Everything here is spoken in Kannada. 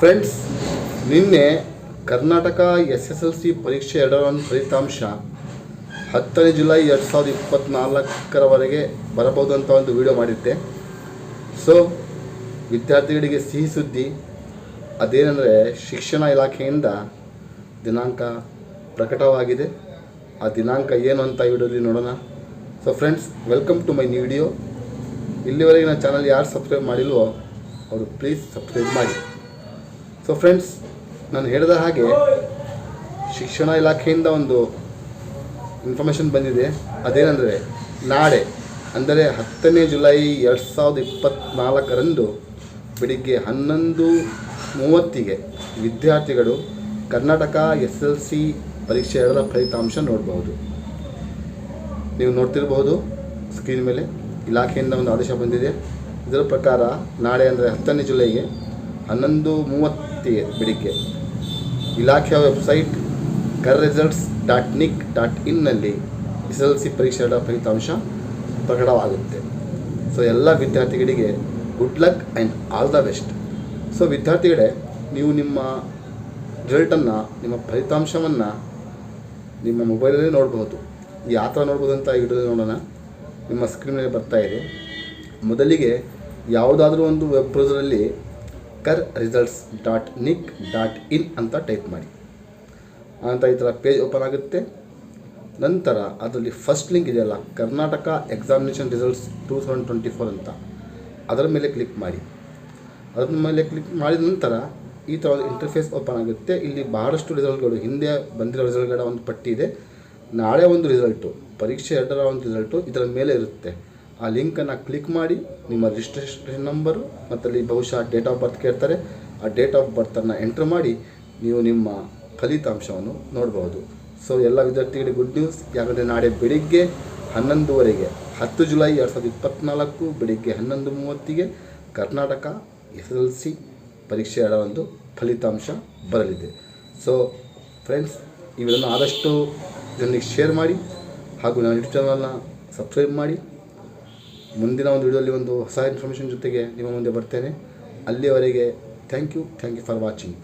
ಫ್ರೆಂಡ್ಸ್ ನಿನ್ನೆ Karnataka S S L C ಪರೀಕ್ಷೆ ಎರಡರ ಫಲಿತಾಂಶ. ಹತ್ತನೇ ಜುಲೈ ಎರಡು ಸಾವಿರದ ಇಪ್ಪತ್ತ್ನಾಲ್ಕರವರೆಗೆ ಬರಬಹುದು ಅಂತ ಒಂದು ವಿಡಿಯೋ ಮಾಡಿದ್ದೆ. ಸೊ ವಿದ್ಯಾರ್ಥಿಗಳಿಗೆ ಸಿಹಿ ಸುದ್ದಿ, ಅದೇನೆಂದರೆ ಶಿಕ್ಷಣ ಇಲಾಖೆಯಿಂದ ದಿನಾಂಕ ಪ್ರಕಟವಾಗಿದೆ. ಆ ದಿನಾಂಕ ಏನು ಅಂತ ವಿಡಿಯೋಲಿ ನೋಡೋಣ. So friends welcome to my new video ಇಲ್ಲಿವರೆಗೆ ನನ್ನ ಚಾನಲ್ ಯಾರು ಸಬ್ಸ್ಕ್ರೈಬ್ ಮಾಡಿಲ್ವೋ, ಅವರು ಪ್ಲೀಸ್ ಸಬ್ಸ್ಕ್ರೈಬ್ ಮಾಡಿ. ಸೊ ಫ್ರೆಂಡ್ಸ್ ನಾನು ಹೇಳಿದ ಹಾಗೆ ಶಿಕ್ಷಣ ಇಲಾಖೆಯಿಂದ ಒಂದು ಇನ್ಫಾರ್ಮೇಷನ್ ಬಂದಿದೆ. ಅದೇನೆಂದರೆ, ನಾಳೆ, ಅಂದರೆ ಹತ್ತನೇ ಜುಲೈ ಎರಡು ಸಾವಿರದ ಇಪ್ಪತ್ತ್ನಾಲ್ಕರಂದು ಬೆಳಿಗ್ಗೆ ಹನ್ನೊಂದು ಮೂವತ್ತಿಗೆ ವಿದ್ಯಾರ್ಥಿಗಳು ಕರ್ನಾಟಕ ಎಸ್ ಎಲ್ ಸಿ ಪರೀಕ್ಷೆ ಎರಡರ ಫಲಿತಾಂಶ ನೋಡಬಹುದು. ನೀವು ನೋಡ್ತಿರಬಹುದು ಸ್ಕ್ರೀನ್ ಮೇಲೆ, ಇಲಾಖೆಯಿಂದ ಒಂದು ಆದೇಶ ಬಂದಿದೆ. ಇದರ ಪ್ರಕಾರ ನಾಳೆ, ಅಂದರೆ ಹತ್ತನೇ ಜುಲೈಗೆ ಹನ್ನೊಂದು ಮೂವತ್ತಿಗೆ ಬೆಳಿಗ್ಗೆ ಇಲಾಖೆಯ website kar results dot nic dot ಇನ್ನಲ್ಲಿ S L C ಪರೀಕ್ಷೆಗಳ ಫಲಿತಾಂಶ ಪ್ರಕಟವಾಗುತ್ತೆ. ಸೊ ಎಲ್ಲ ವಿದ್ಯಾರ್ಥಿಗಳಿಗೆ good luck and all the best so ವಿದ್ಯಾರ್ಥಿಗಳೇ, ನೀವು ನಿಮ್ಮ ರಿಸಲ್ಟನ್ನು, ನಿಮ್ಮ ಫಲಿತಾಂಶವನ್ನು ನಿಮ್ಮ ಮೊಬೈಲಲ್ಲೇ ನೋಡಬಹುದು ಯಾವ ಥರ ನೋಡ್ಬೋದು ಅಂತ ಇಡೋದು ನೋಡೋಣ. ನಿಮ್ಮ ಸ್ಕ್ರೀನ್ ಮೇಲೆ ಬರ್ತಾ ಇದೆ. ಮೊದಲಿಗೆ ಯಾವುದಾದ್ರೂ ಒಂದು web ಬ್ರೌಸರಲ್ಲಿ kar results dot nic dot in ಅಂತ ಟೈಪ್ ಮಾಡಿ. ಅಂತ ಈ ಥರ ಪೇಜ್ ಓಪನ್ ಆಗುತ್ತೆ. ನಂತರ ಅದರಲ್ಲಿ ಫಸ್ಟ್ ಲಿಂಕ್ ಇದೆಯಲ್ಲ, Karnataka examination results two thousand twenty four ಅಂತ. ಅದರ ಮೇಲೆ ಕ್ಲಿಕ್ ಮಾಡಿ. ಅದರ ಮೇಲೆ ಕ್ಲಿಕ್ ಮಾಡಿದ ನಂತರ ಈ ಥರ ಇಂಟರ್ಫೇಸ್ ಓಪನ್ ಆಗುತ್ತೆ. ಇಲ್ಲಿ ಬಹಳಷ್ಟು ರಿಸಲ್ಟ್ಗಳು ಹಿಂದೆ ಬಂದಿರೋ ರಿಸಲ್ಟ್ಗಳ ಒಂದು ಪಟ್ಟಿ ಇದೆ. ನಾಳೆ ಒಂದು ರಿಸಲ್ಟು ಪರೀಕ್ಷೆ ಎರಡರ ಒಂದು ರಿಸಲ್ಟು ಇದರ ಮೇಲೆ ಇರುತ್ತೆ. ಆ ಲಿಂಕನ್ನು ಕ್ಲಿಕ್ ಮಾಡಿ, ನಿಮ್ಮ ರಿಜಿಸ್ಟ್ರೇಷನ್ ನಂಬರು ಮತ್ತು ಅಲ್ಲಿ ಬಹುಶಃ ಡೇಟ್ ಆಫ್ ಬರ್ತ್ ಕೇಳ್ತಾರೆ. ಆ ಡೇಟ್ ಆಫ್ ಬರ್ತನ್ನು ಎಂಟ್ರ್ ಮಾಡಿ, ನೀವು ನಿಮ್ಮ ಫಲಿತಾಂಶವನ್ನು ನೋಡ್ಬೋದು. ಸೊ ಎಲ್ಲ ವಿದ್ಯಾರ್ಥಿಗಳಿಗೆ ಗುಡ್ ನ್ಯೂಸ್ ಯಾಕಂದರೆ ನಾಳೆ ಬೆಳಿಗ್ಗೆ ಹನ್ನೊಂದುವರೆಗೆ, ಹತ್ತು ಜುಲೈ ಎರಡು ಸಾವಿರದ ಇಪ್ಪತ್ತ್ನಾಲ್ಕು ಬೆಳಿಗ್ಗೆ ಹನ್ನೊಂದು ಮೂವತ್ತಿಗೆ ಕರ್ನಾಟಕ ಎಸ್ ಎಲ್ ಸಿ ಪರೀಕ್ಷೆಯ ಒಂದು ಫಲಿತಾಂಶ ಬರಲಿದೆ. ಸೊ ಫ್ರೆಂಡ್ಸ್ ವಿಡಿಯೋನ ಆದಷ್ಟು ಜನರಿಗೆ ಶೇರ್ ಮಾಡಿ, ಹಾಗೂ ನನ್ನ ಯೂಟ್ಯೂಬ್ ಚಾನಲ್ನ ಸಬ್ಸ್ಕ್ರೈಬ್ ಮಾಡಿ. ಮುಂದಿನ ಒಂದು ವಿಡಿಯೋದಲ್ಲಿ ಒಂದು ಹೊಸ ಇನ್ಫಾರ್ಮೇಷನ್ ಜೊತೆಗೆ ನಿಮ್ಮ ಮುಂದೆ ಬರ್ತೇನೆ. ಅಲ್ಲಿಯವರೆಗೆ thank you thank you for watching